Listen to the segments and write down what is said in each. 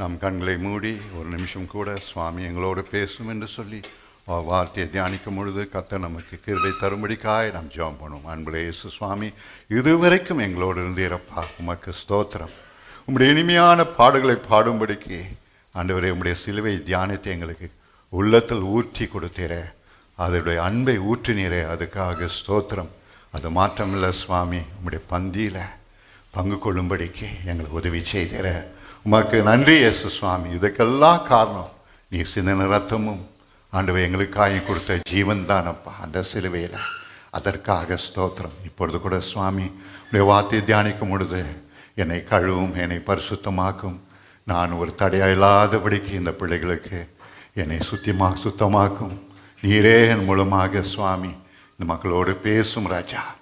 நம் கண்களை மூடி ஒரு நிமிஷம் கூட சுவாமி எங்களோடு பேசும் என்று சொல்லி வார்த்தையை தியானிக்கும் பொழுது கத்த நமக்கு கிருபை தரும்படிக்காய் நாம் ஜெபம் பண்ணுவோம். அன்புடைய இயேசு சுவாமி இதுவரைக்கும் எங்களோடு இருந்தீரப்பா. உமக்கு ஸ்தோத்திரம். உம்முடைய இனிமையான பாடுகளை பாடும்படிக்கு ஆண்டவரே உம்முடைய சிலுவை தியானத்தை எங்களுக்கு உள்ளத்தில் ஊற்றி கொடுத்தீரே. அதனுடைய அன்பை ஊற்றினீரே. அதுக்காக ஸ்தோத்திரம். அது மாற்றமில்லை சுவாமி உம்முடைய பந்தியில் பங்கு கொள்ளும்படிக்கு எங்களுக்கு உதவி செய்தீரே. உமக்கு நன்றி இயேசு சுவாமி. இதுக்கெல்லாம் காரணம் நீ சிந்தன ரத்தமும் ஆண்டவை எங்களுக்காக கொடுத்த ஜீவன் தானப்பா அந்த சிலுவையில். அதற்காக ஸ்தோத்திரம். இப்பொழுது கூட சுவாமி உடைய வார்த்தையை தியானிக்கும் பொழுது என்னை கழுவும் என்னை பரிசுத்தமாக்கும். நான் ஒரு தடையாக இல்லாதபடிக்கு இந்த பிள்ளைகளுக்கு என்னை சுத்தியமாக சுத்தமாக்கும். நீரே என் மூலமாக சுவாமி. இந்த மக்களோடு பேசும் ராஜா.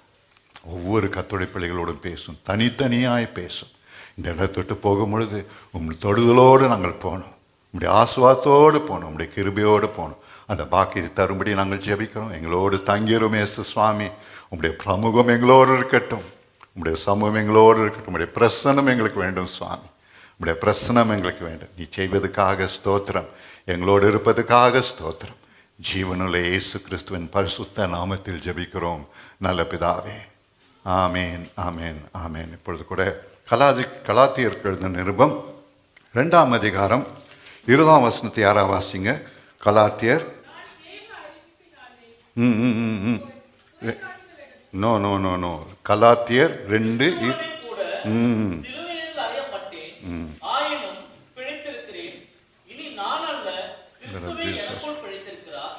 ஒவ்வொரு கத்தோடைய பிள்ளைகளோடும் பேசும். தனித்தனியாய் பேசும். இந்த இடத்தொட்டு போகும் பொழுது உங்கள் தொடுதலோடு நாங்கள் போனோம். உங்களுடைய ஆசுவாசத்தோடு போனோம். உங்களுடைய கிருபையோடு போனோம். அந்த பாக்கியத்தை தரும்படி நாங்கள் ஜெபிக்கிறோம். எங்களோடு தங்கிரும் இயேசு சுவாமி. உங்களுடைய பிரமுகம் எங்களோடு இருக்கட்டும். உங்களுடைய சமூகம் எங்களோடு இருக்கட்டும். உங்களுடைய பிரசனம் எங்களுக்கு வேண்டும் சுவாமி. உங்களுடைய பிரசனம் எங்களுக்கு வேண்டும். நீ செய்வதற்காக ஸ்தோத்திரம். எங்களோடு இருப்பதற்காக ஸ்தோத்திரம். ஜீவனுள்ள இயேசு கிறிஸ்துவின் பரிசுத்த நாமத்தில் ஜபிக்கிறோம். நல்ல பிதாவே. ஆமேன் ஆமேன் ஆமேன். இப்பொழுது கூட கலாதி கலாத்தியருக்கு எழுதின நிருபம். ரெண்டாம் அதிகாரம் இருபதாம் வசனத்தை யாரா வாசிங்க? கலாத்தியர். ம் ம் ம் ம். No no no no. கலாத்தியர் ரெண்டு கூட ம் சிலுவையில் அறையப்பட்டேன். ஆயினும் பிழைத்திருக்கிறேன். இனி நான் அல்ல, கிறிஸ்துவே Jesus. எனக்குள் பிழைத்திருக்கிறார்.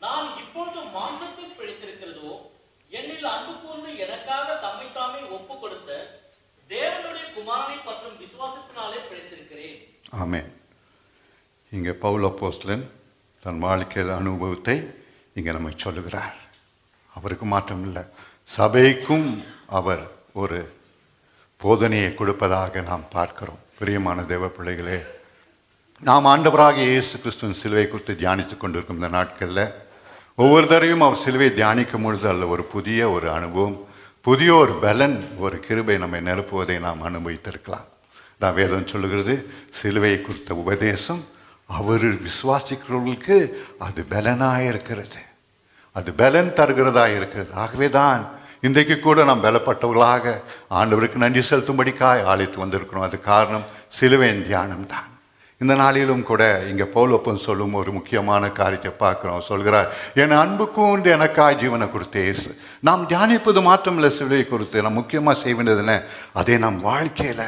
நான் இப்பொழுது மாம்சத்தில் பிழைத்திருக்கிறதோ, என்னில் அன்பு கூர்ந்து எனக்காக தம்மைத்தாமே ஒப்புக் கொடுத்த தேவனுடைய குமாரனை பற்றும் விசுவாசத்தினாலே பிழைத்திருக்கிறேன் ஆமென் இங்கே பவுல அப்போஸ்தலன் தன் வாழ்க்கையில் அனுபவத்தை இங்கே நம்ம சொல்லுகிறார். அவருக்கு மாற்றம் இல்லை சபைக்கும் அவர் ஒரு போதனையை கொடுப்பதாக நாம் பார்க்கிறோம். பிரியமான தேவ பிள்ளைகளே நாம் ஆண்டவராக இயேசு கிறிஸ்துவின் சிலுவை குறித்து தியானித்து கொண்டிருக்கும் இந்த நாட்களில் ஒவ்வொரு தடவையும் அவர் சிலுவை தியானிக்கும் பொழுது அல்ல ஒரு புதிய ஒரு அனுபவம் புதிய ஒரு பலன் ஒரு கிருபை நம்மை நிரப்புவதை நாம் அனுபவித்திருக்கலாம். நான் வேதம் சொல்லுகிறது சிலுவை குறித்த உபதேசம் அவர் விசுவாசிக்கிறவர்களுக்கு அது பலனாக இருக்கிறது. அது பலன் தருகிறதா இருக்கிறது. ஆகவே தான் இன்றைக்கு கூட நாம் பலப்பட்டவர்களாக ஆண்டவருக்கு நன்றி செலுத்தும்படிக்காய் ஆலயத்து வந்திருக்கிறோம். அது காரணம் சிலுவையின் தியானம் தான் இந்த நாளிலும் கூட இங்கே பௌலப்பன் சொல்லும் ஒரு முக்கியமான காரியத்தை பார்க்குறோம். சொல்கிறார் என் அன்புக்கும் கூண்டு எனக்காய் ஜீவனை கொடுத்த இயேசு. நாம் தியானிப்பது மாத்திரமில்லை சிலுவை குறித்து நாம் முக்கியமாக செய்ய வேண்டியது என்ன? அதை வாழ்க்கையில்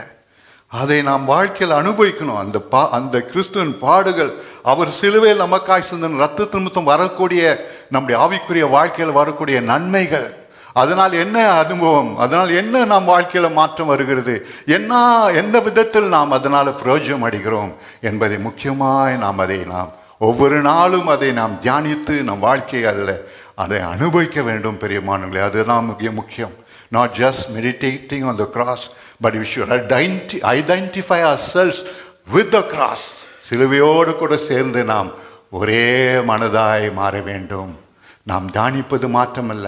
அதை நாம் வாழ்க்கையில் அனுபவிக்கணும். அந்த பா அந்த கிறிஸ்துவின் பாடுகள் அவர் சிலுவையில் நமக்காய் சிந்தன் ரத்த நிமித்தம் வரக்கூடிய நம்முடைய ஆவிக்குரிய வாழ்க்கையில் வரக்கூடிய நன்மைகள். அதனால் என்ன அனுபவம்? அதனால் என்ன நாம் வாழ்க்கையில் மாற்றம் வருகிறது? என்ன எந்த விதத்தில் நாம் அதனால் பிரயோஜனம் அடைகிறோம்? என்பதை முக்கியமாய் நாம் அதை நாம் ஒவ்வொரு நாளும் அதை நாம் தியானித்து நம் வாழ்க்கையை அதில் அதை அனுபவிக்க வேண்டும் பெரியமானங்களே அதுதான் மிக முக்கியம். Not just meditating on the cross but we should identi identify ourselves with the cross சிலுவையோடு கூட சேர்ந்து நாம் ஒரே மனதாய் மாற வேண்டும். நாம் தியானிப்பது மாற்றமல்ல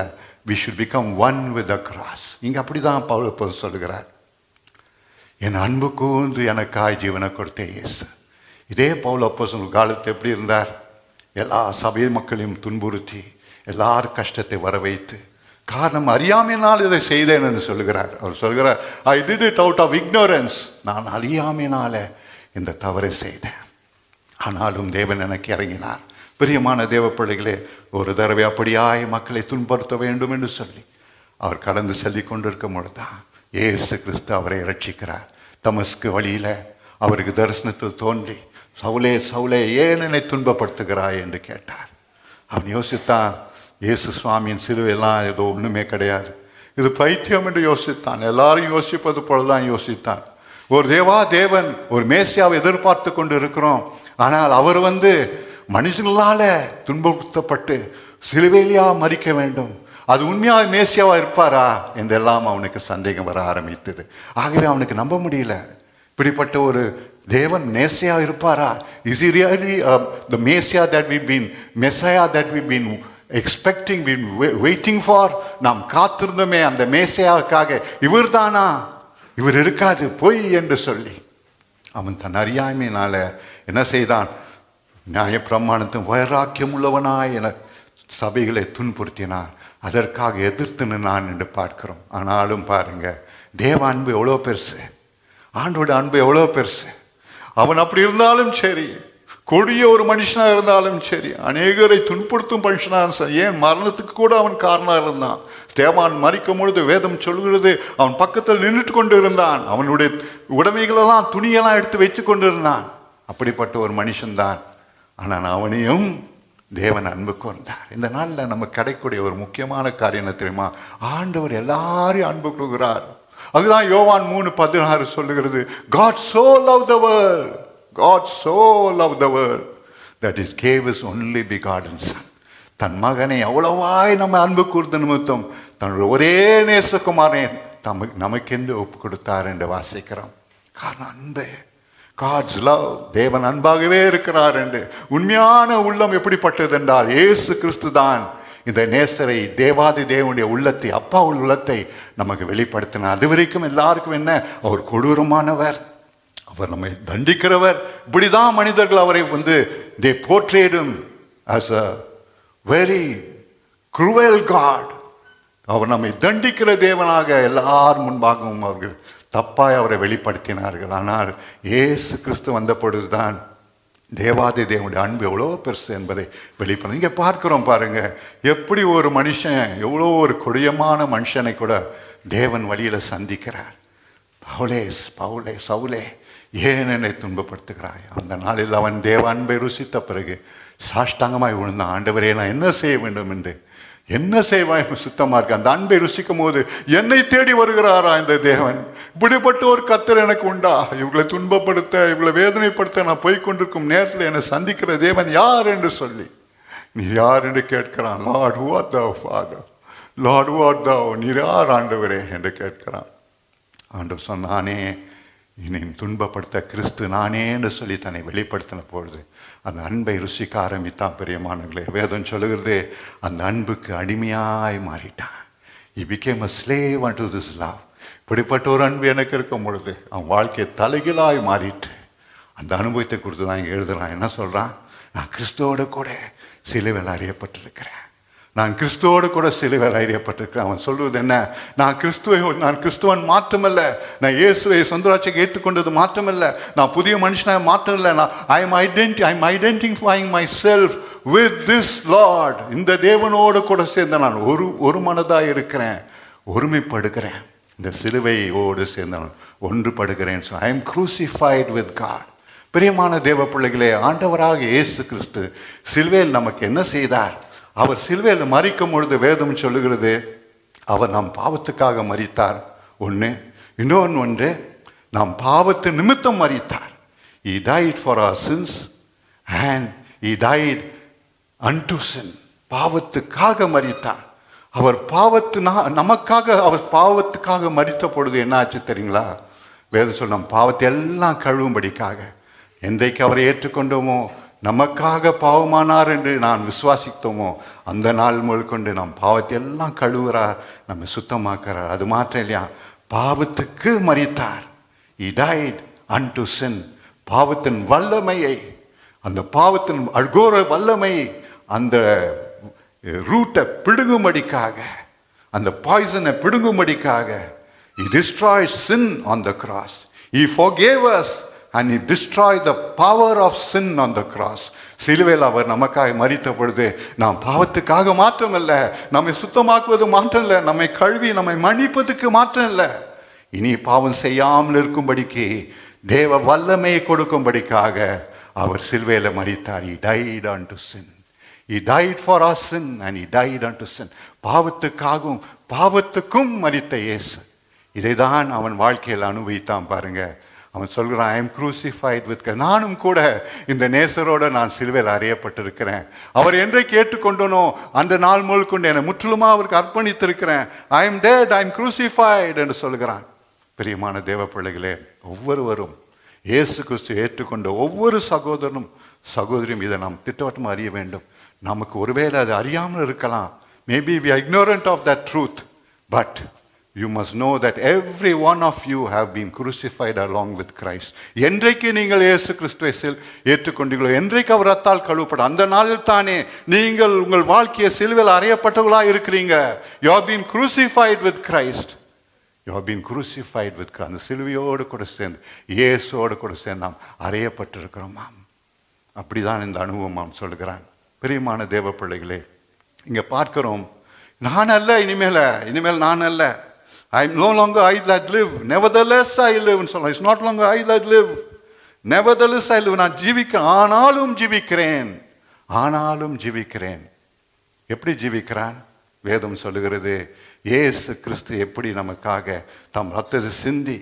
should become one with the cross இங்கே அப்படி அப்படிதான் பவுல் சொல்கிறார் என் அன்பு கூர்ந்து எனக்காய் ஜீவனை கொடுத்த இயேசு. இதே பவுல் அப்போஸ்தலன் காலத்தில் எப்படி இருந்தார்? எல்லா சபை மக்களையும் துன்புறுத்தி எல்லார் கஷ்டத்தை வர வைத்து காரணம் அறியாமையினால் இதை செய்தேன் என்று சொல்கிறார் அவர் சொல்கிறார் I did it out of ignorance நான் அறியாமையினால இந்த தவறை செய்தேன். ஆனாலும் தேவன் எனக்கு இறங்கினார். பிரியமான தேவ பிள்ளைகளே ஒரு தடவை அப்படியாய் மக்களை துன்படுத்த வேண்டும் என்று சொல்லி அவர் கடந்து செல்லி கொண்டிருக்கும் பொழுதுதான் ஏசு கிறிஸ்து அவரை ரட்சிக்கிறார் தமஸ்கு வழியில் அவருக்கு தரிசனத்தில் தோன்றி சவுலே சவுலே ஏன் என்னை துன்பப்படுத்துகிறாய்? என்று கேட்டார். அவன் யோசித்தான் இயேசு சுவாமியின் சிலுவையெல்லாம் ஏதோ ஒன்றுமே கிடையாது. இது பைத்தியம் என்று யோசித்தான். எல்லாரும் யோசிப்பது போலதான் யோசித்தான். ஒரு தேவா தேவன் ஒரு மேசியாவை எதிர்பார்த்து கொண்டு இருக்கிறோம். ஆனால் அவர் வந்து மனுஷங்களால துன்பப்படுத்தப்பட்டு சிலுவையிலேயா மறிக்க வேண்டும். அது உண்மையாக மேசியாவாக இருப்பாரா என்றெல்லாம் அவனுக்கு சந்தேகம் வர ஆரம்பித்தது. ஆகவே அவனுக்கு நம்ப முடியல. இப்படிப்பட்ட ஒரு தேவன் மேசியாக இருப்பாரா? Is he really the messiah that we been messiah that we been expecting waiting for நாம் காத்திருந்தோமே அந்த மேசையாவுக்காக இவர்தானா? இவர் இருக்காது பொய் என்று சொல்லி. அவன் தன் அறியாமையினால என்ன செய்தான்? நியாயப்பிரமாணத்தின் வைராக்கியம் உள்ளவனாய் என சபைகளை துன்புறுத்தினான். அதற்காக எதிர்த்துன்னு நான் என்று பார்க்கிறோம். ஆனாலும் பாருங்க தேவ அன்பு எவ்வளோ பெருசு. ஆண்டோட அன்பு எவ்வளோ பெருசு. அவன் அப்படி இருந்தாலும் சரி. கொடிய ஒரு மனுஷனாக இருந்தாலும் சரி அநேகரை துன்புறுத்தும் மனுஷனாக சரி, ஏன் மரணத்துக்கு கூட அவன் காரணமாக இருந்தான்? தேவான் மறிக்கும் பொழுது வேதம் சொல்கிறது அவன் பக்கத்தில் நின்றுட்டு கொண்டு இருந்தான் அவனுடைய உடைமைகளெல்லாம் துணியெல்லாம் எடுத்து வச்சு கொண்டு இருந்தான் அப்படிப்பட்ட ஒரு மனுஷன்தான். ஆனால் அவனையும் தேவன் அன்பு கொண்டார். இந்த நாளில் நம்ம கிடைக்கூடிய ஒரு முக்கியமான காரியம் என்ன தெரியுமா? ஆண்டவர் எல்லாரையும் அன்பு கொள்கிறார். அதுதான் யோவான் மூணு பதினாறு சொல்லுகிறது God so love the world God so love the world that is gave his only begotten son தன் மகனை அவ்வளவாய் நம்ம அன்பு கூர்ந்த நிமித்தம் தன்னுடைய ஒரே நேசகுமாரனை தமக்கு நமக்கென்று ஒப்பு கொடுத்தார் என்று வாசிக்கிறோம். காரணம் அன்பு காட்ஸ் லவ் தேவன் அன்பாகவே இருக்கிறார் என்று உண்மையான உள்ளம் எப்படிப்பட்டது என்றால் இயேசு கிறிஸ்து தான் இந்த நேசரை தேவாதி தேவனுடைய உள்ளத்தை அப்பா உள்ளத்தை நமக்கு வெளிப்படுத்தினார். அது வரைக்கும் எல்லாருக்கும் என்ன? அவர் கொடூரமானவர். அவர் நம்மை தண்டிக்கிறவர். இப்படிதான் மனிதர்கள் அவரை வந்து they portrayed him as a very cruel God அவர் நம்மை தண்டிக்கிற தேவனாக எல்லார் முன்பாகவும் அவர்கள் தப்பாய் அவரை வெளிப்படுத்தினார்கள். ஆனால் ஏசு கிறிஸ்து வந்த பொழுதுதான் தேவாதி தேவனுடைய அன்பு எவ்வளோ பெருசு என்பதை வெளிப்பட இங்கே பார்க்குறோம் பாருங்க. எப்படி ஒரு மனுஷன் எவ்வளோ ஒரு கொடியமான மனுஷனை கூட தேவன் வழியில் சந்திக்கிறார். பவுலே பவுலே சவுலே ஏன் என்னை துன்பப்படுத்துகிறாய்? அந்த நாளில் அவன் தேவ அன்பை ருசித்த பிறகு சாஷ்டாங்கமாய் விழுந்தான் ஆண்டவரே நான் என்ன செய்ய வேண்டும் என்று? என்ன செய்வாய்? சுத்தமாக இருக்கு அந்த அன்பை ருசிக்கும் போது என்னை தேடி வருகிறாரா இந்த தேவன்? இப்படிப்பட்ட ஒரு கத்தர் எனக்கு உண்டா? இவங்களை துன்பப்படுத்த இவங்களை வேதனைப்படுத்த நான் போய்கொண்டிருக்கும் நேரத்தில் என்னை சந்திக்கிற தேவன் யார் என்று சொல்லி நீ யார் என்று கேட்கிறான்? Lord who art thou father lord who art நீர் யார் ஆண்டவரே? என்று கேட்கிறான். ஆண்டவர் சொன்னானே என்னை துன்பப்படுத்த கிறிஸ்து நானேன்னு சொல்லி தன்னை வெளிப்படுத்தின பொழுது அந்த அன்பை ருசிக்க ஆரம்பித்தான் பெரியமானவர்களே. வேதம் சொல்லுகிறது அந்த அன்புக்கு அடிமையாய் மாறிட்டான். He became a slave unto this love இப்படிப்பட்ட ஒரு அன்பு எனக்கு இருக்கும் பொழுது அவன் வாழ்க்கையை தலைகீழாய் மாறிட்டு அந்த அனுபவத்தை குறித்து தான் இங்கே எழுதுறான். என்ன சொல்கிறான் நான் கிறிஸ்துவோட கூட சிலுவையில் அறியப்பட்டிருக்கிறேன். நான் கிறிஸ்துவோடு கூட சிலுவையில் அறியப்பட்டிருக்கிறேன். அவன் சொல்வது என்ன? நான் கிறிஸ்துவை நான் கிறிஸ்துவன் மாற்றமல்ல நான் இயேசுவை சொந்தராட்சிக்கு ஏற்றுக்கொண்டது மாற்றமல்ல நான் புதிய மனுஷனாக மாற்றம் இல்லை நான் I am identi I am identifying myself with this lord இந்த தேவனோடு கூட சேர்ந்த நான் ஒரு ஒரு மனதாக இருக்கிறேன். ஒருமைப்படுகிறேன். இந்த சிலுவையோடு சேர்ந்த நான் ஒன்றுபடுகிறேன். So I am crucified with God பிரியமான தேவ பிள்ளைகளே ஆண்டவராக இயேசு கிறிஸ்து சிலுவையில் நமக்கு என்ன செய்தார்? அவர் சிலுவையில் மறிக்கும் பொழுது வேதம் சொல்லுகிறது அவர் நம் பாவத்துக்காக மறித்தார் ஒன்று இன்னொன்று ஒன்று நாம் பாவத்து நிமித்தம் மறித்தார் he died for our sins and he died unto பாவத்துக்காக மறித்தார் அவர் பாவத்து நா- நமக்காக அவர் பாவத்துக்காக மறித்த பொழுது என்ன ஆச்சு தெரியுங்களா? வேதம் சொல்ல பாவத்தை எல்லாம் கழுவும்படிக்காக. என்றைக்கு அவரை ஏற்றுக்கொண்டோமோ நமக்காக பாவமானார் என்று நான் விசுவாசித்தோமோ அந்த நாள் முதற்கொண்டு நாம் பாவத்தை எல்லாம் கழுவுறார் நம்ம சுத்தமாக்குறார். அது மாத்திரம் இல்லையா? பாவத்துக்கு மறித்தார். He அன் டு சென் பாவத்தின் வல்லமையை அந்த பாவத்தின் அழ்கோர வல்லமை அந்த ரூட்டை பிடுங்கும்படிக்காக அந்த பாய்சனை பிடுங்கும்படிக்காக destroys sin on the cross he forgave us and he destroy the power of sin on the cross சிலுவையில் அவர் நமக்காக மறித்த பொழுது நாம் பாவத்துக்காக மாற்றம் இல்லை நம்மை சுத்தமாக்குவது மாற்றம் இல்லை நம்மை கழுவி நம்மை மன்னிப்பதுக்கு மாற்றம் இல்லை இனி பாவம் செய்யாமல் இருக்கும்படிக்கு தேவ வல்லமையை கொடுக்கும்படிக்காக அவர் சிலுவையில் மறித்தார் he died unto sin he died for our sin and he died unto sin பாவத்துக்காகவும் பாவத்துக்கும் மறித்த இயேசு. இதை தான் அவன் வாழ்க்கையில் அனுபவித்தான் பாருங்கள் அவன் சொல்கிறான் ஐ எம் வித் with நானும் கூட இந்த நேசரோடு நான் சிலுவையில் அறியப்பட்டிருக்கிறேன். அவர் என்றை கேட்டுக்கொண்டனோ அந்த நாள் முழுக்கொண்டு என்னை முற்றிலுமா அவருக்கு அர்ப்பணித்திருக்கிறேன். I am dead I am என்று சொல்கிறான். பிரியமான தேவ பிள்ளைகளே ஒவ்வொருவரும் இயேசு கிறிஸ்து ஏற்றுக்கொண்ட ஒவ்வொரு சகோதரனும் சகோதரியும் இதை நாம் திட்டவட்டமாக அறிய வேண்டும். நமக்கு ஒருவேளை அது அறியாமல் இருக்கலாம். Maybe we ignorant of the truth but you must know that every one of you have been crucified along with Christ என்றைக்கு நீங்கள் இயேசு கிறிஸ்துவை ஏற்றுக்கொண்டீர்களோ என்றைக்கு அவர் ரத்தால் கழுவப்பட அந்த நாளில் தானே நீங்கள் உங்கள் வாழ்க்கையை சிலுவையில் அறையப்பட்டவர்களாக இருக்கிறீங்க. You have been crucified with Christ you have been crucified with அந்த சிலுவையோடு கூட சேர்ந்து இயேசுவோடு கூட சேர்ந்து நாம் அறையப்பட்டிருக்கிறோமாம் அப்படிதான் இந்த அனுபவம் சொல்கிறான் பிரியமான தேவ பிள்ளைகளே இங்கே பார்க்கிறோம். நான் அல்ல இனிமேல இனிமேல் நான் அல்ல. I no longer I that live. Nevertheless I live சொல்லலாம் it's not longer I that live nevertheless I live நான் ஜீவிக்க ஆனாலும் ஜீவிக்கிறேன். ஆனாலும் ஜீவிக்கிறேன். எப்படி ஜீவிக்கிறான்? வேதம் சொல்லுகிறது ஏசு கிறிஸ்து எப்படி நமக்காக தம் ரத்தத்தை சிந்தி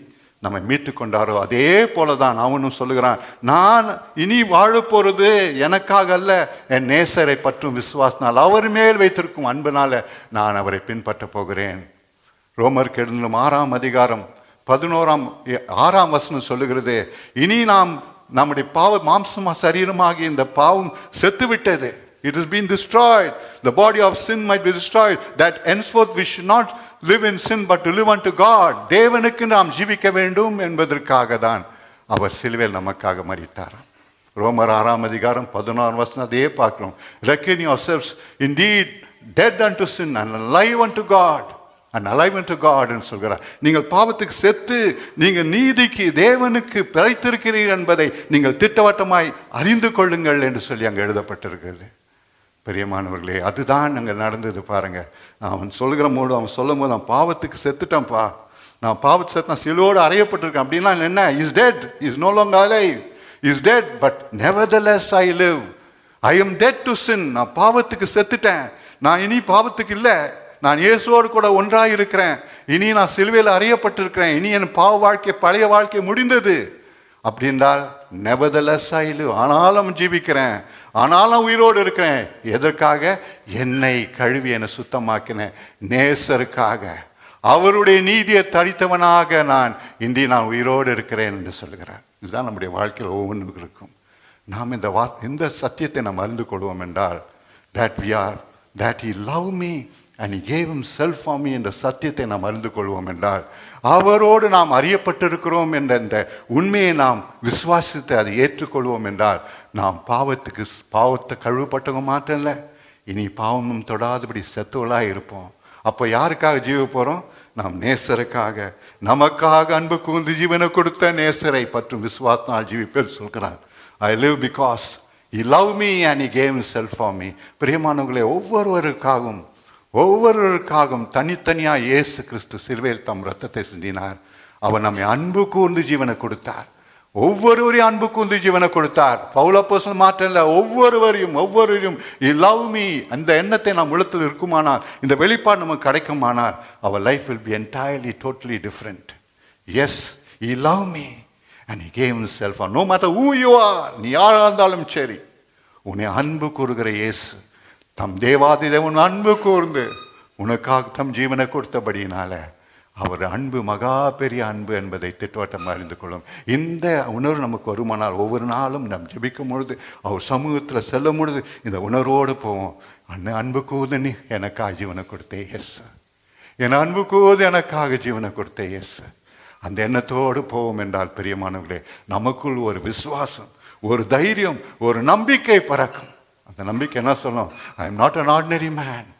நம்மை மீட்டு கொண்டாரோ அதே போல தான் அவனும் சொல்லுகிறான். நான் இனி வாழ போகிறது எனக்காக அல்ல என் நேசரை பற்றும் விசுவாசனால் அவர் மேல் வைத்திருக்கும் அன்பினால் நான் அவரை பின்பற்ற போகிறேன். ரோமர் கெடுந்தும் ஆறாம் அதிகாரம் பதினோராம் ஆறாம் வசனம் சொல்லுகிறது இனி நாம் நம்முடைய பாவ மாம்சமா சரீரமாகி இந்த பாவம் செத்துவிட்டது. It is been destroyed. The body of sin might destroyed that henceforth henceforth not should in sin but sin but to live தேவனுக்கு நாம் ஜீவிக்க வேண்டும் என்பதற்காக தான் அவர் சிலுவையில் நமக்காக மறித்தாராம் ரோமர் ஆறாம் அதிகாரம் பதினாறு வசனம் அதே பார்க்கிறோம். Indeed dead dead to sin and live and to God and alive to காட்னு சொல்கிறார். நீங்கள் பாவத்துக்கு செத்து நீங்கள் நீதிக்கு தேவனுக்கு பிழைத்திருக்கிறீர்கள் என்பதை நீங்கள் திட்டவட்டமாய் அறிந்து கொள்ளுங்கள் என்று சொல்லி அங்கே எழுதப்பட்டிருக்கிறது. பெரியமானவர்களே அதுதான் அங்கே நடந்தது பாருங்க. அவன் சொல்கிற போது அவன் சொல்லும் போது நான் பாவத்துக்கு செத்துட்டேன்ப்பா. நான் பாவத்து செத்து நான் சிலுவோடு அறையப்பட்டிருக்கேன். அப்படின்னா என்ன? Is dead is no long alive is dead but nevertheless I live I am dead to sin நான் பாவத்துக்கு செத்துட்டேன். நான் இனி பாவத்துக்கு இல்லை. நான் இயேசுவோடு கூட ஒன்றாக இருக்கிறேன் இனி நான் சிலுவையில் அறியப்பட்டிருக்கிறேன். இனி என் பாவ வாழ்க்கை பழைய வாழ்க்கை முடிந்தது. அப்படின்றால் நெவதலஸ் ஆயிலு ஆனாலும் ஜீவிக்கிறேன். ஆனாலும் உயிரோடு இருக்கிறேன். எதற்காக? என்னை கழுவி என்னை சுத்தமாக்கினேன் நேசருக்காக. அவருடைய நீதியை தரித்தவனாக நான். இன்றி நான் உயிரோடு இருக்கிறேன் என்று சொல்கிறார் இதுதான் நம்முடைய வாழ்க்கையில் ஒவ்வொன்றுக்கும் நாம் இந்த வா இந்த சத்தியத்தை நாம் அறிந்து கொள்வோம் என்றால் that we are that he loved me and gave himself for me என்ற சத்தியத்தை நாம் அறிந்து கொள்வோம் என்றால் அவரோடு நாம் அறியப்பட்டிருக்கிறோம் என்ற இந்த உண்மையை நாம் விசுவாசித்து அதை ஏற்றுக்கொள்வோம் என்றால் நாம் பாவத்துக்கு பாவத்தை கழுவப்பட்டவங்க மாற்றம் இல்லை. இனி பாவமும் தொடாதபடி செத்துவலாக இருப்போம். அப்போ யாருக்காக ஜீவ போகிறோம் நாம் நேசருக்காக. நமக்காக அன்பு கூர்ந்து ஜீவனை கொடுத்த நேசரை பற்றும் விசுவாசனால் ஜீவிப்பேர் சொல்கிறார். I live because he love me and he came self for me பிரியமானவர்களே ஒவ்வொருவருக்காகவும் ஒவ்வொருவருக்காகவும் தனித்தனியாக இயேசு கிறிஸ்து சிலுவையில் தம் ரத்தத்தை சிந்தினார். அவர் நம்மை அன்பு கூர்ந்து ஜீவனை கொடுத்தார். ஒவ்வொருவரையும் அன்பு கூர்ந்து ஜீவனை கொடுத்தார். பௌலப்போசல் மாற்றம் இல்லை ஒவ்வொருவரையும் ஒவ்வொருவரையும் இ லவ் மீ அந்த எண்ணத்தை நாம் உள்ளத்தில் இருக்குமானால் இந்த வெளிப்பாடு நமக்கு கிடைக்குமானால் அவர் life will be entirely totally different as he love me and came gave no for no matter who நீ யாராக இருந்தாலும் சரி உன்னை அன்பு கூறுகிற இயேசு தம் தேவாதி தேவன் அன்பு கூர்ந்து உனக்காக தம் ஜீவனை கொடுத்தபடியினால அவர் அன்பு மகா பெரிய அன்பு என்பதை திட்டவட்டம் அறிந்து கொள்ளும். இந்த உணர்வு நமக்கு வருமானால் ஒவ்வொரு நாளும் நம் ஜெபிக்கும் பொழுது அவர் சமூகத்தில் செல்லும் பொழுது இந்த உணர்வோடு போவோம். அண்ணன் அன்பு கூது நீ எனக்காக ஜீவனை கொடுத்தே எஸ் என் அன்பு கூது எனக்காக ஜீவனை கொடுத்தே எஸ் அந்த எண்ணத்தோடு போவோம் என்றால் பிரியமானவர்களே நமக்குள் ஒரு விசுவாசம் ஒரு தைரியம் ஒரு நம்பிக்கை பறக்கும். அந்த நம்பிக்கை என்ன சொல்லும் I am not an ordinary man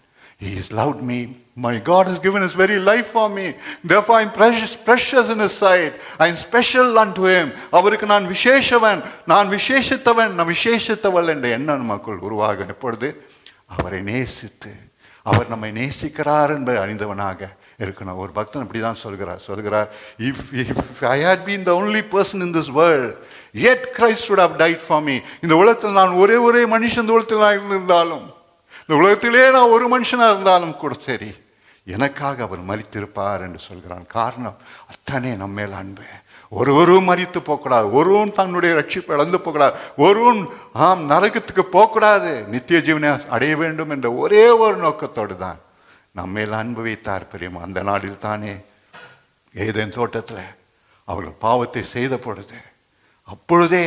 He has loved me. My God has given His very life for me. Therefore, I'm precious, precious in His sight. I'm special unto Him. அவருக்கு நான் விசேஷவன் நான் விசேஷித்தவன் நான் விசேஷித்தவள் என்ற எண்ணம் நமக்குள் உருவாக எப்பொழுது அவரை நேசித்து அவர் நம்மை நேசிக்கிறார் என்பதை அறிந்தவனாக இருக்கணும் ஒரு பக்தன் இப்படி தான் சொல்கிறார் சொல்கிறார் if if I had been the only person in this world yet Christ would have died for me இந்த உலகத்தில் நான் ஒரே ஒரே மனுஷன் இந்த உலகத்தில் நான் இருந்திருந்தாலும் இந்த உலகத்திலே நான் ஒரு மனுஷனாக இருந்தாலும் கூட சரி எனக்காக அவர் மறித்திருப்பார் என்று சொல்கிறான். காரணம் அத்தனை நம்ம மேல் அன்பு. ஒருவரும் மறித்து போகக்கூடாது. ஒருவன் தன்னுடைய ரட்சிப்பு இழந்து போகக்கூடாது. ஒருவன் ஆம் நரகத்துக்கு போகக்கூடாது. நித்திய ஜீவனை அடைய வேண்டும் என்ற ஒரே ஒரு நோக்கத்தோடு தான் நம்ம மேல் அன்பு வைத்தார் பெரியமா அந்த நாளில் தானே ஏதேன் தோட்டத்தில் அவர்கள் பாவத்தை செய்த பொழுது அப்பொழுதே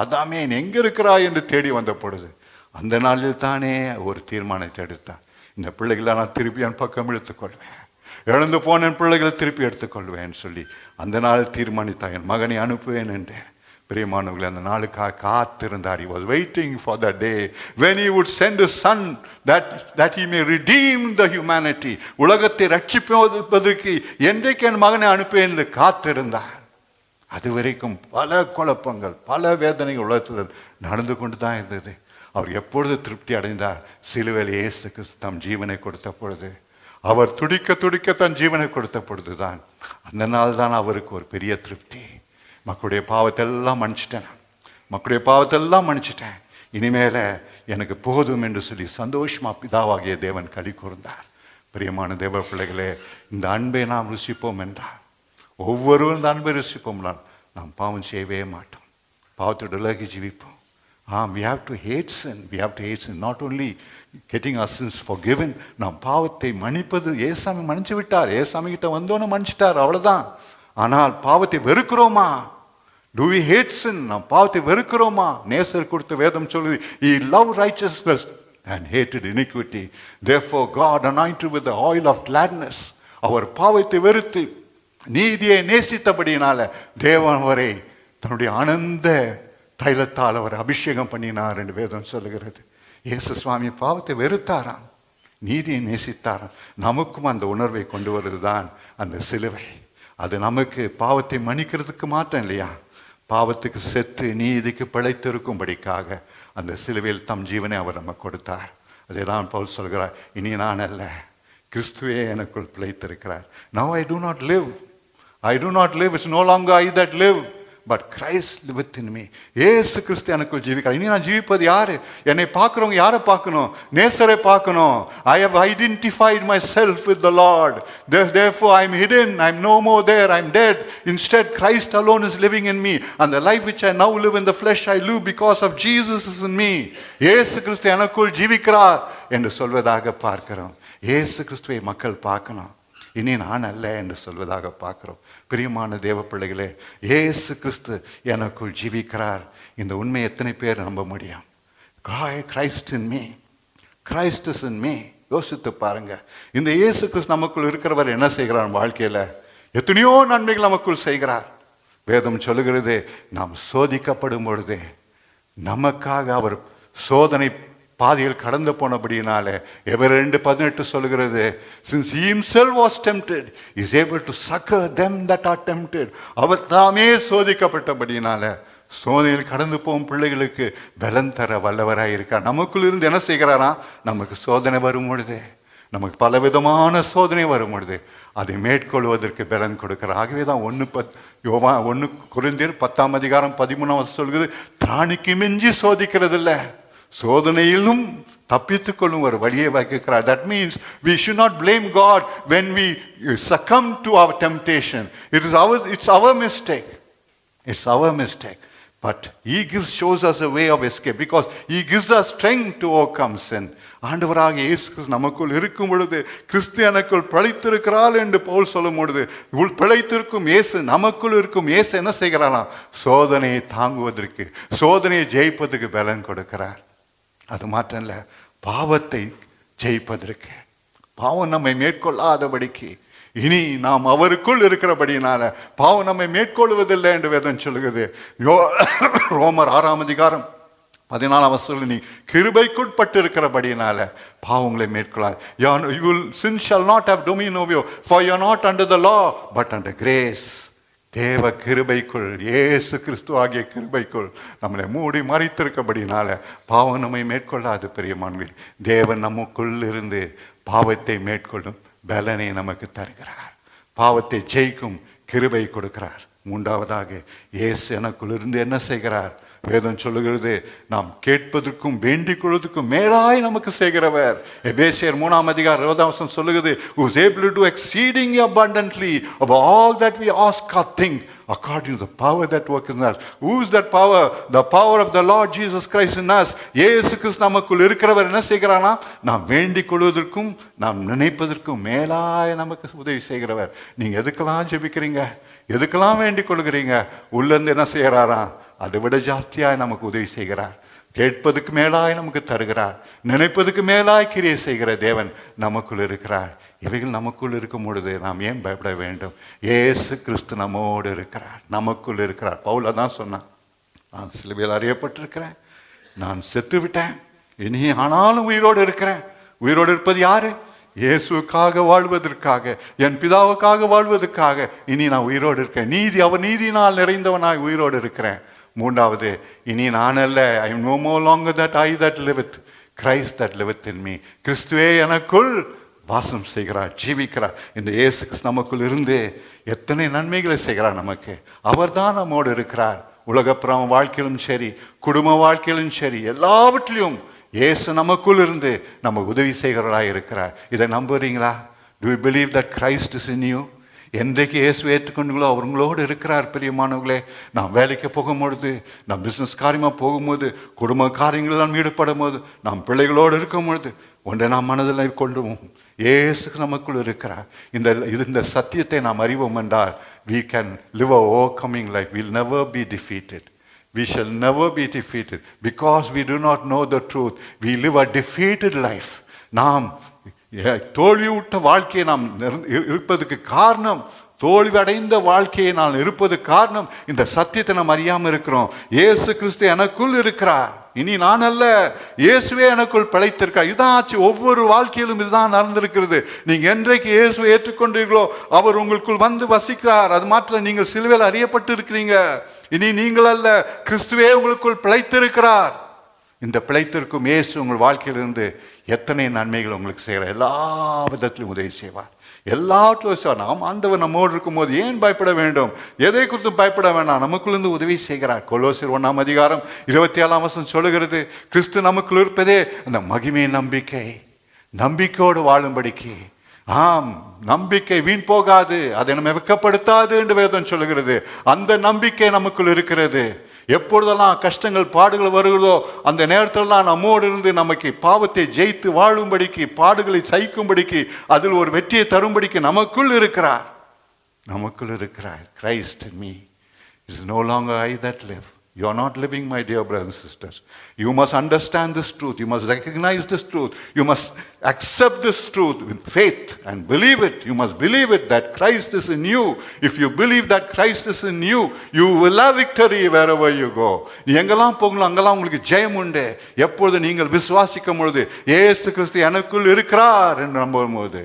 அதாமே எங்கே இருக்கிறாய் என்று தேடி வந்த பொழுது அந்த நாளில் தானே ஒரு தீர்மானத்தை எடுத்தான். இந்த பிள்ளைகளை நான் திருப்பி என் பக்கம் இழுத்துக்கொள்வேன். இழந்து போன என் பிள்ளைகளை திருப்பி எடுத்துக்கொள்வேன்னு சொல்லி அந்த நாள் தீர்மானித்தான். என் மகனை அனுப்புவேன் என்று பிரியமானவர்களே அந்த நாளுக்காக காத்திருந்தார். Was waiting for the day when you would send son that that that may he the redeem உலகத்தை ரட்சிப்பதற்கு என்றைக்கு என் மகனை அனுப்புவேன் என்று காத்திருந்தார். அது வரைக்கும் பல குழப்பங்கள் பல வேதனை உலகத்தில் நடந்து கொண்டு தான் இருந்தது. அவர் எப்பொழுது திருப்தி அடைந்தார்? சிலுவையில் இயேசு கிறிஸ்து தம் ஜீவனை கொடுத்த பொழுது. அவர் துடிக்க துடிக்க தன் ஜீவனை கொடுத்த பொழுது தான் அந்த நாள் தான் அவருக்கு ஒரு பெரிய திருப்தி. மக்களுடைய பாவத்தை எல்லாம் மன்னிச்சிட்டேன் மக்களுடைய பாவத்தெல்லாம் மன்னிச்சிட்டேன். இனிமேல எனக்கு போதும் என்று சொல்லி சந்தோஷமா பிதாவாகிய தேவன் கழி கூர்ந்தார். பிரியமான தேவ பிள்ளைகளே இந்த அன்பை நாம் ருசிப்போம் என்றார். ஒவ்வொருவரும் தான் அன்பை ருசிப்போம்னால் நாம் பாவம் செய்யவே மாட்டோம். பாவத்தோட விலகி ஜீவிப்போம். ஆம் we have to hate sin. Have to to hate not not only getting sins forgiven நாம் பாவத்தை மன்னிப்பது. ஏசாமி மன்னிச்சு விட்டார். ஏசாமி கிட்ட வந்தோன்னு மன்னிச்சிட்டார். அவ்வளோதான் ஆனால் பாவத்தை வெறுக்கிறோமா? Do we hate sin? நாம் பாவத்தை வெறுக்கிறோமா? நேசர் கொடுத்த வேதம் சொல்லுது he love righteousness and hated iniquity there god God anointed with oil of gladness அவர் பாவத்தை வெறுத்து நீதியை நேசித்தபடியினால தேவன் அவரை தன்னுடைய ஆனந்த தைலத்தால் அவர் அபிஷேகம் பண்ணினார் என்று வேதம் சொல்லுகிறது. இயேசு சுவாமி பாவத்தை வெறுத்தாராம். நீதியை நேசித்தாராம். நமக்கும் அந்த உணர்வை கொண்டு வருதுதான் அந்த சிலுவை. அது நமக்கு பாவத்தை மன்னிக்கிறதுக்கு மாற்றம் இல்லையா? பாவத்துக்கு செத்து நீதிக்கு பிழைத்திருக்கும்படிக்காக அந்த சிலுவையில் தம் ஜீவனை அவர் நமக்கு கொடுத்தார். அதே தான் பவுல் சொல்கிறார் இனி நான் அல்ல கிறிஸ்துவே எனக்குள் பிழைத்திருக்கிறார். Now I do not live I do not live it's no longer I that live but Christ liveth in ஏசு கிறிஸ்து எனக்குள் ஜீவிக்கிறார். இனி நான் ஜீவிப்பது யார்? என்னை பார்க்குறவங்க யாரை பார்க்கணும்? நேசரை பார்க்கணும். I have identified myself with the Lord therefore I am hidden I am no more there I am dead instead Christ alone is living in me அந்த life which I now live in the flesh I live because of Jesus is in me ஏசு கிறிஸ்து எனக்குள் ஜீவிக்கிறார் என்று சொல்வதாக பார்க்கிறோம். ஏசு கிறிஸ்துவை மக்கள் பார்க்கணும். இனி நான் அல்ல என்று சொல்வதாக பார்க்கிறோம். பிரியமான தேவ பிள்ளைகளே இயேசு கிறிஸ்து எனக்குள் ஜீவிக்கிறார். இந்த உண்மை எத்தனை பேர் நம்ப முடியும்? Christ in me Christ's in me யோசித்து பாருங்க. இந்த இயேசு கிறிஸ்து நமக்குள் இருக்கிறவர் என்ன செய்கிறார் வாழ்க்கையில்? எத்தனையோ நன்மைகள் நமக்குள் செய்கிறார். வேதம் சொல்லுகிறது நாம் சோதிக்கப்படும் பொழுது நமக்காக அவர் சோதனை பாதையில் கடந்து போனபடியினாலே எவர் ரெண்டு பதினெட்டு சொல்கிறது since himself was tempted is able to succor them that are tempted. அவர் தாமே சோதிக்கப்பட்டபடியினால சோதனையில் கடந்து போகும் பிள்ளைகளுக்கு பலன் தர வல்லவராக இருக்கார். நமக்குள் இருந்து என்ன செய்கிறாராம் நமக்கு சோதனை வரும் பொழுது நமக்கு பலவிதமான சோதனை வரும் பொழுது அதை மேற்கொள்வதற்கு பலன் கொடுக்கிறார். ஆகவே தான் ஒன்று பத் யோவா ஒன்று குறைந்தீர் பத்தாம் அதிகாரம் பதிமூணாம் சொல்கிறது திராணிக்கு மிஞ்சி சோதிக்கிறது இல்லை சோதனையிலும் தப்பித்துக் கொள்ளும் ஒரு வழியை வைக்கிறார் that means we should not blame God when we succumb to our temptation it is our it's our mistake it's our mistake but he gives shows us a way of escape because he gives a strength to overcome sin ஆண்டவராக இயேசு நமக்குள் இருக்கும் பொழுது கிறிஸ்து எனக்குள் பிழைத்திருக்கிறாள் என்று பவுல் சொல்லும் பொழுது உள் பிழைத்திருக்கும் இயேசு நமக்குள் இருக்கும் இயேசு என்ன செய்கிறாராம்? சோதனையை தாங்குவதற்கு சோதனையை ஜெயிப்பதற்கு பலன் கொடுக்கிறார். அது மாத்திரம் இல்லை பாவத்தை ஜெயிப்பதற்கு. பாவம் நம்மை மேற்கொள்ளாதபடிக்கு. இனி நாம் அவருக்குள் இருக்கிறபடினால பாவம் நம்மை மேற்கொள்வதில்லை என்று வேதம் சொல்லுகிறது. யோ ரோமர் ஆறாம் அதிகாரம் பதினாலாம் வசூல் நீ கிருபைக்குட்பட்டு இருக்கிறபடினால பாவங்களை மேற்கொள்ளாது. You will sin shall not have dominion over you for you not under the law but under grace தேவ கிருபைக்குள் இயேசு கிறிஸ்து ஆகிய கிருபைக்குள் நம்மளை மூடி மறைத்திருக்கபடினால பாவம் நம்மை மேற்கொள்ளாது பெரியமான்வீர் தேவன் நமக்குள் இருந்து பாவத்தை மேற்கொள்ளும் பலனை நமக்கு தருகிறார். பாவத்தை ஜெயிக்கும் கிருபை கொடுக்கிறார். மூன்றாவதாக இயேசு எனக்குள் இருந்து என்ன செய்கிறார்? வேதம் சொல்லுகிறது நாம் கேட்பதற்கும் வேண்டிக் கொள்வதற்கும் மேலாய் நமக்கு செய்கிறவர் எபேசியர் மூணாம் அதிகார இருபதாம் சொல்லுகிறது who's able to exceeding exceeding above all that we ask ask think according according to the power that works in us. Who is that power? The power of the Lord Jesus Christ in us. கிறிஸ்து நமக்குள் இருக்கிறவர் என்ன செய்கிறானா நாம் வேண்டிக் கொள்வதற்கும் நாம் நினைப்பதற்கும் மேலாய நமக்கு உதவி செய்கிறவர் நீங்கள் எதுக்கெல்லாம் ஜெபிக்கிறீங்க எதுக்கெல்லாம் வேண்டிக் கொள்கிறீங்க உள்ளேருந்து என்ன செய்கிறாராம் அதை விட ஜாஸ்தியாக நமக்கு உதவி செய்கிறார். கேட்பதுக்கு மேலாய் நமக்கு தருகிறார். நினைப்பதுக்கு மேலாய் கிரியை செய்கிற தேவன் நமக்குள் இருக்கிறார். இவைகள் நமக்குள் இருக்கும் பொழுது நாம் ஏன் பயப்பட வேண்டும்? ஏசு கிறிஸ்து நம்மோடு இருக்கிறார். நமக்குள் இருக்கிறார். பவுல தான் சொன்னான். நான் சிலுவையில் அறியப்பட்டிருக்கிறேன். நான் செத்து விட்டேன். இனி ஆனாலும் உயிரோடு இருக்கிறேன். உயிரோடு இருப்பது யாரு? இயேசுக்காக வாழ்வதற்காக என் பிதாவுக்காக வாழ்வதற்காக இனி நான் உயிரோடு இருக்கேன். நீதி அவர் நீதினால் நிறைந்தவனாய் உயிரோடு இருக்கிறேன். மூன்றாவது இனி நான் அல்ல I no more longer that I that liveth Christ that liveth in me கிறிஸ்துவே எனக்குள் வாசம் செய்கிறார் ஜீவிக்கிறார். இந்த இயேசு நமக்குள் இருந்து எத்தனை நன்மைகளை செய்கிறார் நமக்கு. அவர்தான் நம்மோடு இருக்கிறார். உலகப்புறம் வாழ்க்கையிலும் சரி குடும்ப வாழ்க்கையிலும் சரி எல்லாவற்றிலும் இயேசு நமக்குள் இருந்து நம்ம உதவி செய்கிறவராக இருக்கிறார். இதை நம்புறீங்களா? Do believe that Christ is in you என்றைக்கு இயேசு ஏற்றுக்கொண்டுங்களோ அவங்களோடு இருக்கிறார் பெரியமானவர்களே. நான் வேலைக்கு போகும்பொழுது நான் பிஸ்னஸ் காரியமாக போகும்போது குடும்ப காரியங்களெல்லாம் ஈடுபடும் போது நாம் பிள்ளைகளோடு இருக்கும் பொழுது ஒன்றை நாம் மனதில் கொண்டுவோம் ஏசு நமக்குள் இருக்கிறார். இந்த இது இந்த சத்தியத்தை நாம் அறிவோம் என்றால் we can live a overcoming life will never be defeated we shall never be defeated. Because we do not know the truth we live a defeated life. நாம் ஏ- வாழ்க்கையை நாம் இருப்பதுக்கு இரு- காரணம் தோல்வியடைந்த வாழ்க்கையை நான் இருப்பது காரணம் இந்த சத்தியத்தை நாம் அறியாமல் இருக்கிறோம். இயேசு கிறிஸ்து எனக்குள் இருக்கிறார். இனி நான் அல்ல. இயேசுவே எனக்குள் பிழைத்திருக்கார் இதான் ஆச்சு ஒவ்வொரு வாழ்க்கையிலும் இதுதான் நடந்திருக்கிறது. நீங்கள் என்றைக்கு இயேசுவை ஏற்றுக்கொண்டீர்களோ அவர் உங்களுக்குள் வந்து வசிக்கிறார். அது மாத்திரம் நீங்கள் சிலுவையில் அறியப்பட்டு இருக்கிறீங்க இனி நீங்கள் அல்ல. கிறிஸ்துவே உங்களுக்குள் பிழைத்திருக்கிறார். இந்த பிழைத்திருக்கும் இயேசு உங்கள் வாழ்க்கையிலிருந்து எத்தனை நன்மைகள் உங்களுக்கு செய்கிறார்? எல்லா விதத்திலும் உதவி செய்வார். எல்லாவற்றிலும் செய்வார். நாம் ஆண்டவர் நம்மோடு இருக்கும்போது ஏன் பயப்பட வேண்டும்? எதை குறித்தும் பயப்பட வேண்டாம். நமக்குள்ளிருந்து உதவி செய்கிறார். கொலோசிர் ஒன்றாம் அதிகாரம் இருபத்தி ஏழாம் வருஷம் சொல்லுகிறது கிறிஸ்து நமக்குள் இருப்பதே அந்த மகிமை நம்பிக்கை. நம்பிக்கையோடு வாழும்படிக்கு. ஆம் நம்பிக்கை வீண் போகாது. அதை நம்ம வெக்கப்படுத்தாது என்று வேதம் சொல்லுகிறது. அந்த நம்பிக்கை நமக்குள் இருக்கிறது. எப்பொழுதெல்லாம் கஷ்டங்கள் பாடுகள் வருகிறதோ அந்த நேரத்திலலாம் நம்மோடு இருந்து நமக்கு பாவத்தை ஜெயித்து வாழும்படிக்கு பாடுகளை சகிக்கும்படிக்கு அதில் ஒரு வெற்றியை தரும்படிக்கு நமக்குள் இருக்கிறார். நமக்குள் இருக்கிறார். Christ me is no longer I that live You are not living my dear brothers sisters you You understand understand this you You recognise recognize this you You accept accept this truth faith and believe believe you You believe believe that that Christ in in if you believe that that Christ in in you you will victory victory ever you go நீ எங்கெல்லாம் போகணும் அங்கெல்லாம் உங்களுக்கு ஜெயம் உண்டு. எப்பொழுது நீங்கள் விசுவாசிக்கும் பொழுது ஏசு கிறிஸ்து எனக்குள் இருக்கிறார் என்று நம்பும் போது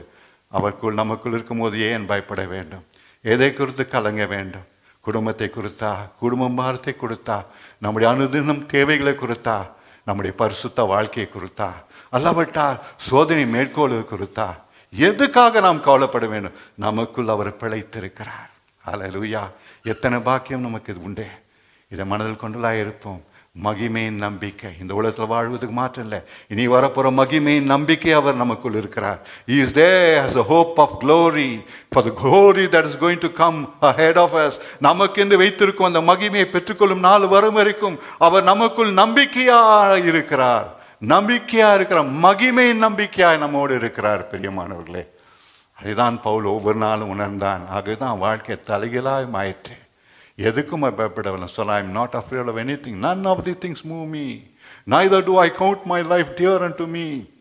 அவருக்குள் நமக்குள் இருக்கும்போது ஏன் பயப்பட வேண்டும்? எதை குறித்து கலங்க வேண்டும்? குடும்பத்தை குறித்தா குடும்பம் பாரத்தை கொடுத்தா நம்முடைய அனுதினம் தேவைகளை குறித்தா நம்முடைய பரிசுத்த வாழ்க்கையை குறித்தா அல்லாவிட்டால் சோதனை மேற்கோள் குறித்தா எதுக்காக நாம் கவலைப்பட வேண்டும்? நமக்குள் அவர் பிழைத்திருக்கிறார். அல்லேலூயா எத்தனை பாக்கியம் நமக்கு இது உண்டே? இதை மனதில் கொண்டுலாம் இருப்போம். மகிமையின் நம்பிக்கை. இந்த உலகத்தில் வாழ்வதுக்கு மாற்றம் இல்லை. இனி வரப்போகிற மகிமையின் நம்பிக்கை அவர் நமக்குள் இருக்கிறார். Is they has a hope of glory for the glory that is going to come head of us நமக்கென்று வைத்திருக்கும் அந்த மகிமையை பெற்றுக்கொள்ளும் நாள் வரும் வரைக்கும் அவர் நமக்குள் நம்பிக்கையாக இருக்கிறார். நம்பிக்கையாக இருக்கிறார் மகிமையின் நம்பிக்கையாக நம்மோடு இருக்கிறார் பிரியமானவர்களே. அதுதான் பவுல் ஒவ்வொரு நாளும் உணர்ந்தான். அதுதான் வாழ்க்கை தலைகளாய் மாயிற்று எதுக்கும் பயப்படவில்லை சொல்ல I'm not afraid of anything none of the things move me neither do I count my life dear unto me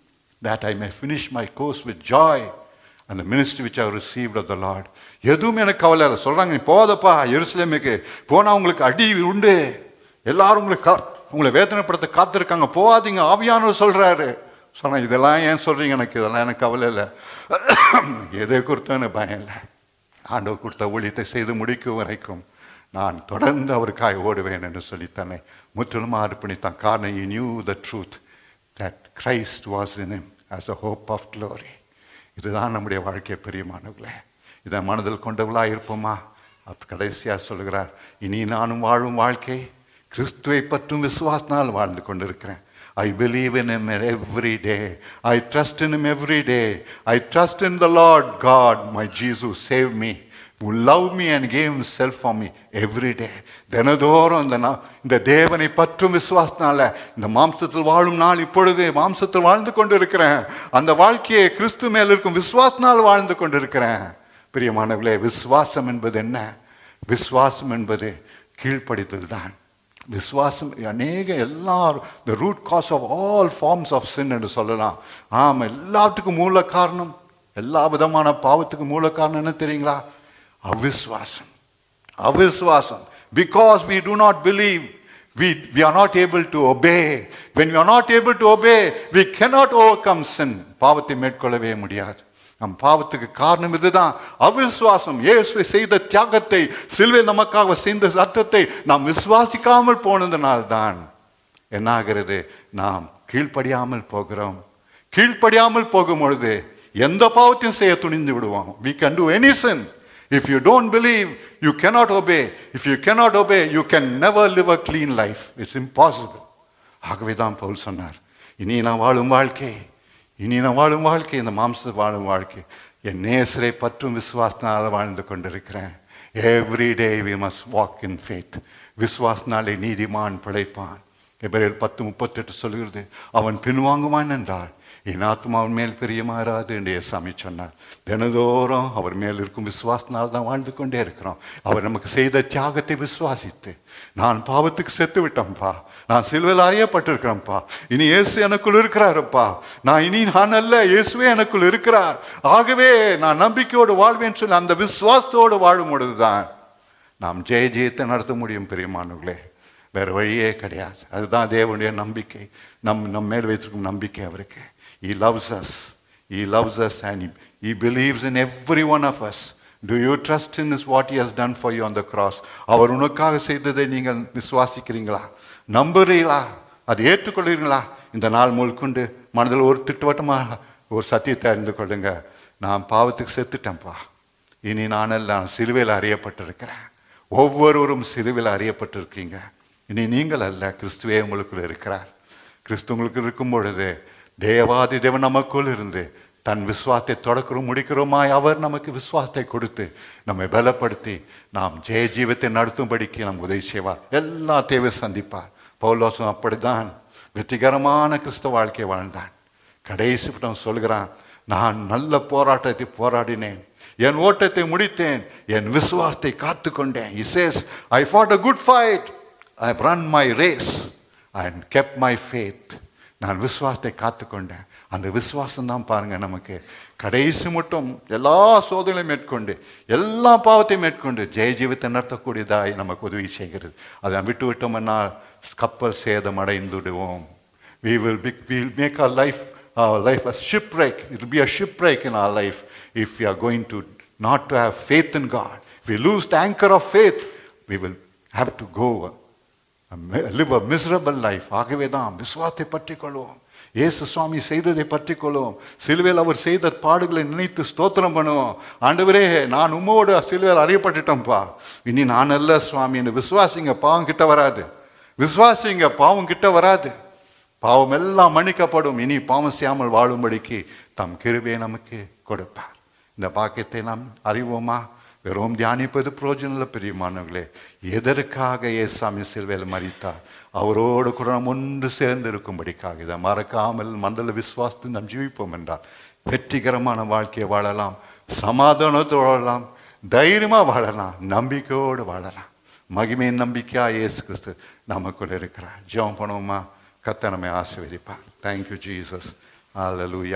I I finish finish my course with joy அந்த ministry which I have received of the எதுவும் எனக்கு கவலை இல்லை. சொல்கிறாங்க நீ போதப்பா எருசலேமுக்கு போனால் உங்களுக்கு அடி உண்டு. எல்லாரும் உங்களுக்கு கா உங்களை வேதனைப்படுத்த காத்திருக்காங்க. போகாதீங்க ஆவியானவர் சொல்கிறாரு சொன்னேன் இதெல்லாம் ஏன் சொல்கிறீங்க எனக்கு? இதெல்லாம் எனக்கு கவலை இல்லை. எதை குறித்தும் பயம் இல்லை. ஆண்டவர் கொடுத்த ஊழியத்தை செய்து முடிக்கும் வரைக்கும். நான் தொடர்ந்து அவருக்காக ஓடுவேன் என்று சொல்லித்தானே முற்றிலுமாக அர்ப்பணித்தான். காரணம் you knew the truth that Christ was in him as a hope of glory இதுதான் நம்முடைய வாழ்க்கை பெரியமானவர்களே. இதை மனதில் கொண்டவளாக இருப்போமா? அப்போ கடைசியாக சொல்கிறார் இனி நானும் வாழும் வாழ்க்கை கிறிஸ்துவை பற்றும் விசுவாசனால் வாழ்ந்து கொண்டிருக்கிறேன். I believe in him every day I trust in him every day I trust in the Lord God my Jesus save me who loved me and gave Himself for me every day. தினதோறும் இந்த நான் இந்த தேவனை பற்றும் விசுவாசனால இந்த மாம்சத்தில் வாழும் நாள் இப்பொழுது மாம்சத்தில் வாழ்ந்து கொண்டு இருக்கிறேன் அந்த வாழ்க்கையை கிறிஸ்து மேல் இருக்கும் விசுவாசனால் வாழ்ந்து கொண்டு இருக்கிறேன் பிரியமானவர்களே விசுவாசம் என்பது என்ன? விசுவாசம் என்பது கீழ்ப்படித்தல் தான். விஸ்வாசம் அநேக எல்லாரும் the root cause of all forms of sin என்று சொல்லலாம். ஆமாம் எல்லாத்துக்கும் மூல காரணம் எல்லா விதமான பாவத்துக்கு மூல காரணம் என்ன தெரியுங்களா? அவிஸ்வாசம் அவிஸ்வாசம் because we do not believe we, we are not able to obey. When we are not able to obey we cannot overcome sin. பாவத்தை மேற்கொள்ளவே முடியாது. நம் பாவத்துக்கு காரணம் இதுதான். அவிஸ்வாசம் இயேசு செய்த தியாகத்தை சிலுவை நமக்காக செய்த சத்தத்தை நாம் விசுவாசிக்காமல் போனதுனால்தான் என்னாகிறது? நாம் கீழ்ப்படியாமல் போகிறோம். கீழ்ப்படியாமல் போகும் பொழுது எந்த பாவத்தையும் செய்ய துணிந்து விடுவோம். We can do any sin if you don't believe you cannot obey. If you cannot obey you can never live a clean life. It's impossible. ஆகவே தான் பவுல் சொன்னார் இனி நான் வாழும் வாழ்க்கை இனி நான் வாழும் வாழ்க்கை இந்த மாம்ச வாழும் வாழ்க்கை. என் நேசரை பற்றும் விசுவாசனால வாழ்ந்து கொண்டிருக்கிறேன். Every day we must walk in faith விசுவாசனாலே நீதிமான் பிழைப்பான். எபிரேயர் பத்து முப்பத்தெட்டு சொல்கிறது அவன் பின்வாங்குவான் என்றார் என் ஆத்மாவின் அவன் மேல் பிரியமாறாது என்று சாமி சொன்னார். தினதோறும் அவர் மேல் இருக்கும் விசுவாசனால் தான் வாழ்ந்து கொண்டே இருக்கிறோம். அவர் நமக்கு செய்த தியாகத்தை விசுவாசித்து நான் பாவத்துக்கு செத்து விட்டேன்ப்பா. நான் சிலுவையில் அறியப்பட்டிருக்கிறேன்ப்பா. இனி இயேசு எனக்குள் இருக்கிறாருப்பா. நான் இனி நான் அல்ல இயேசுவே எனக்குள் இருக்கிறார். ஆகவே நான் நம்பிக்கையோடு வாழ்வேன் சொல்லி அந்த விசுவாசத்தோடு வாழும் பொழுதுதான் நாம் ஜெய ஜெயத்தை நடத்த முடியும் பெரியமானவர்களே. வேறு வழியே கிடையாது. அதுதான் தேவனுடைய நம்பிக்கை. நம் நம்ம மேல் வைத்திருக்கும் நம்பிக்கை அவருக்கு. He loves us he loves us he he believes in every one of us do you trust in is what has done for you on the cross அவர் உனக்காக செய்ததை நீங்கள் விசுவாசிக்கிறீங்களா நம்புறீங்களா அதை ஏற்றுக்கொள்கிறீங்களா இந்த நாள் முழுக்கொண்டு மனதில் ஒரு திட்டவட்டமாக ஒரு சத்தியத்தை அறிந்து கொள்ளுங்க. நான் பாவத்துக்கு செத்துட்டேன்ப்பா. இனி நானெல்லாம் சிலுவையில் அறியப்பட்டிருக்கிறேன். ஒவ்வொருவரும் சிலுவையில் அறியப்பட்டிருக்கீங்க. இனி நீங்கள் அல்ல கிறிஸ்துவே உங்களுக்குள் இருக்கிறார். கிறிஸ்து உங்களுக்கு இருக்கும் பொழுது தேவாதி தேவன் நமக்குள் இருந்து தன் விசுவாசத்தை தொடக்கிறோம் முடிக்கிறோமாய் அவர் நமக்கு விஸ்வாசத்தை கொடுத்து நம்மை பலப்படுத்தி நாம் ஜெய ஜீவத்தை நடத்தும்படிக்கு நம் உதவி செய்வார். எல்லா தேவை சந்திப்பார். பௌலோசம் அப்படித்தான் வெற்றிகரமான கிறிஸ்தவ வாழ்க்கை வாழ்ந்தான். கடைசி பட்டம் சொல்கிறான் நான் நல்ல போராட்டத்தை போராடினேன். என் ஓட்டத்தை முடித்தேன். என் விசுவாசத்தை காத்து கொண்டேன் இசேஸ் I fought a good fight I ran my race and kept my faith நான் விசுவாசத்தை காத்துக்கொண்டேன் அந்த விசுவாசம் தான் பாருங்கள் நமக்கு கடைசி மட்டும் எல்லா சோதனையும் மேற்கொண்டு எல்லா பாவத்தையும் மேற்கொண்டு ஜெய ஜீவித்தை நடத்தக்கூடியதாய் நமக்கு உதவி செய்கிறது அதை விட்டு விட்டோம்னா கப்பல் சேதம் அடைந்துடுவோம் we will pick will make a life our life a shipwreck. It will be a shipwreck in our life if we are going to not to have faith in God. If we lose the anchor of faith, we will have to go live a miserable life ஆகவே தான் விசுவாசத்தை பற்றி கொள்வோம் இயேசு சுவாமி செய்ததை பற்றி கொள்வோம் சிலுவையில் அவர் செய்த பாடுகளை நினைத்து ஸ்தோத்திரம் பண்ணுவோம். ஆண்டவரே நான் உம்மோடு சிலுவையில் அறியப்பட்டுட்டேன்ப்பா. இனி நான் அல்ல சுவாமி என்று விசுவாசிங்க பாவம் கிட்ட வராது. விசுவாசிங்க பாவம் கிட்ட வராது. பாவம் எல்லாம் மன்னிக்கப்படும். இனி பாவம் செய்யாமல் வாழும்படிக்கு தம் கிருபையை நமக்கு கொடுப்பார். இந்த பாக்கியத்தை நாம் அறிவோமா? வெறும் தியானிப்பது பிரோஜனில் பிரியமானவர்களே. எதற்காக ஏசாமி சிறுவையில் மறித்தார் அவரோடு கூட நாம் ஒன்று சேர்ந்து இருக்கும்படிக்காக இதை மறக்காமல் மண்டல விசுவாசத்தை நாம் ஜீவிப்போம் என்றால் வெற்றிகரமான வாழ்க்கையை வாழலாம். சமாதானத்தோடு வாழலாம். தைரியமாக வாழலாம். நம்பிக்கையோடு வாழலாம். மகிமையின் நம்பிக்கையா இயேசு கிறிஸ்து நமக்குள் இருக்கிறார். ஜெபம் பண்ணுவோமா? கத்த நம்மை ஆசீர்வதிப்பார். தேங்க்யூ ஜீசஸ் அல்லேலூயா